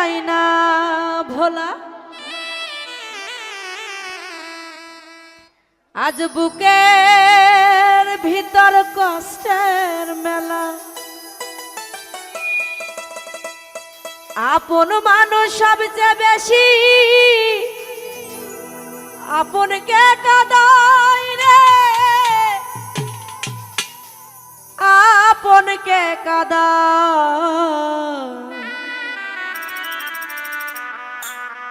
যাই না, ভোলা। আজ বুকের ভিতর কষ্টের মেলা। আপন মানুষ সবচেয়ে বেশি। আপনকে কাদাই রে? আপনকে কাদা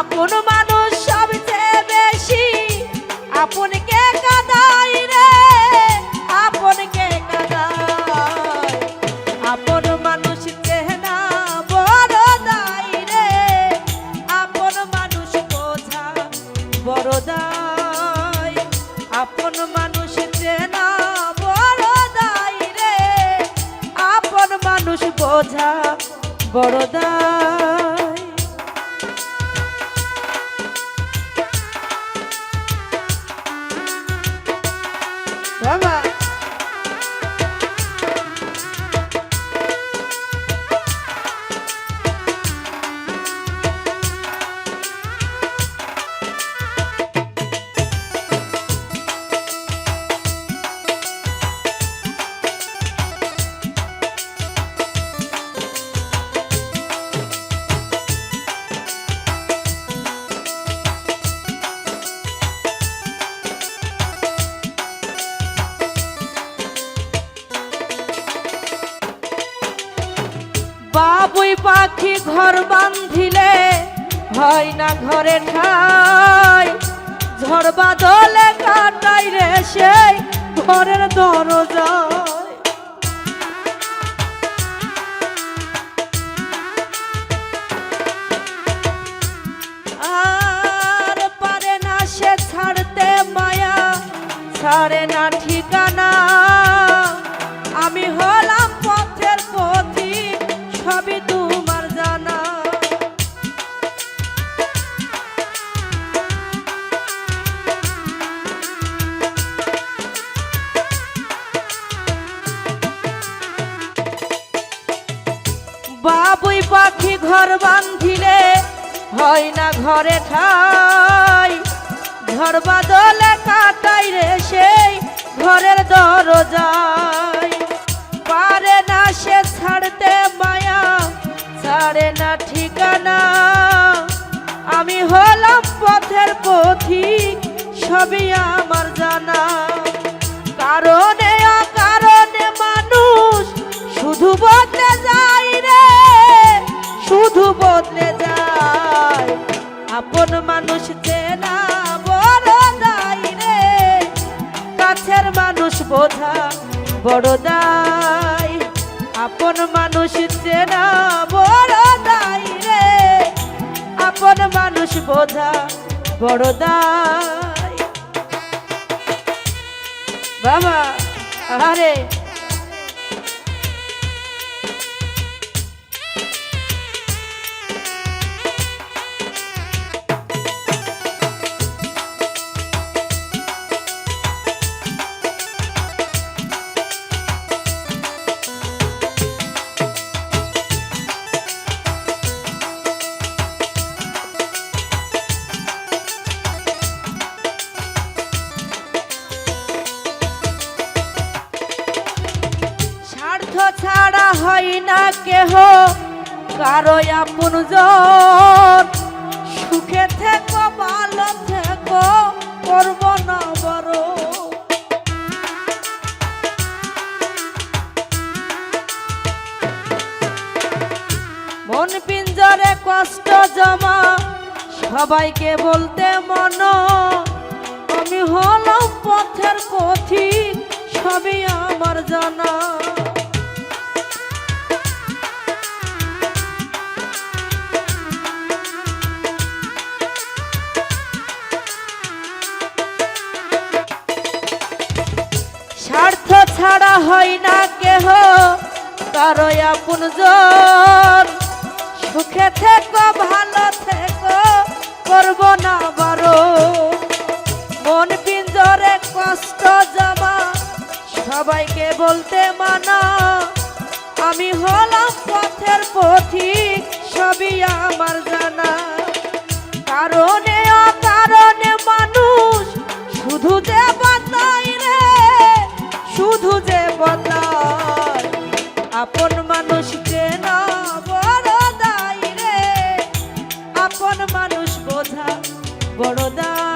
আপন মানুষ সবচেয়ে বেশি। আপনকে কাদাই রে? আপনকে কাদাই আপন মানুষ চেনা বড় দাই রে। আপন মানুষ বোঝা বড় দাই আপন মানুষ চেনা বড় দাই রে। আপন মানুষ বোঝা বড় দাই বাবা বাবুই পাখি ঘর বান্ধিলে হয় না ঘরে ঠাই। ঝড় বাদলে কাটাই রে সেই ঘরের দরজা আর পারে না সে ছাড়তে মায়া, ছাড়ে না ঠিকানা ঘর বান্ধিলে হয় না ঘরে ঠাই। ঝড় বাদলে কাটাই রে সেই ঘরের দরজায়। পারে না সে ছাড়তে মায়া, ছাড়ে না ঠিকানা। আমি হলাম পথের পথিক, সবই আমার জানা। কাছের মানুষ বোঝা বড় দায়। আপন মানুষ চেনা বড় দায় রে। আপন মানুষ বোঝা বড় দায়। বাবা আরে ছাড়া হয় না কেহ। কারও আপন সুখে থেকো, ভালো থেকো, করব না বড় মন পিঞ্জরে কষ্ট জমা, সবাইকে বলতে মন। আমি হলাম পথের পথি সবই আমার জানা। হয় না কেহ, কারও আপন জোর সুখে থেকো, ভালো থেকো, করব না বারো। মন পিঞ্জরে কষ্ট জমা, সবাইকে বলতে মানা। আমি হলাম পথের পথি সবই আমার জানা। কারণে অকারণে মানুষ শুধু দেব વડોદરા.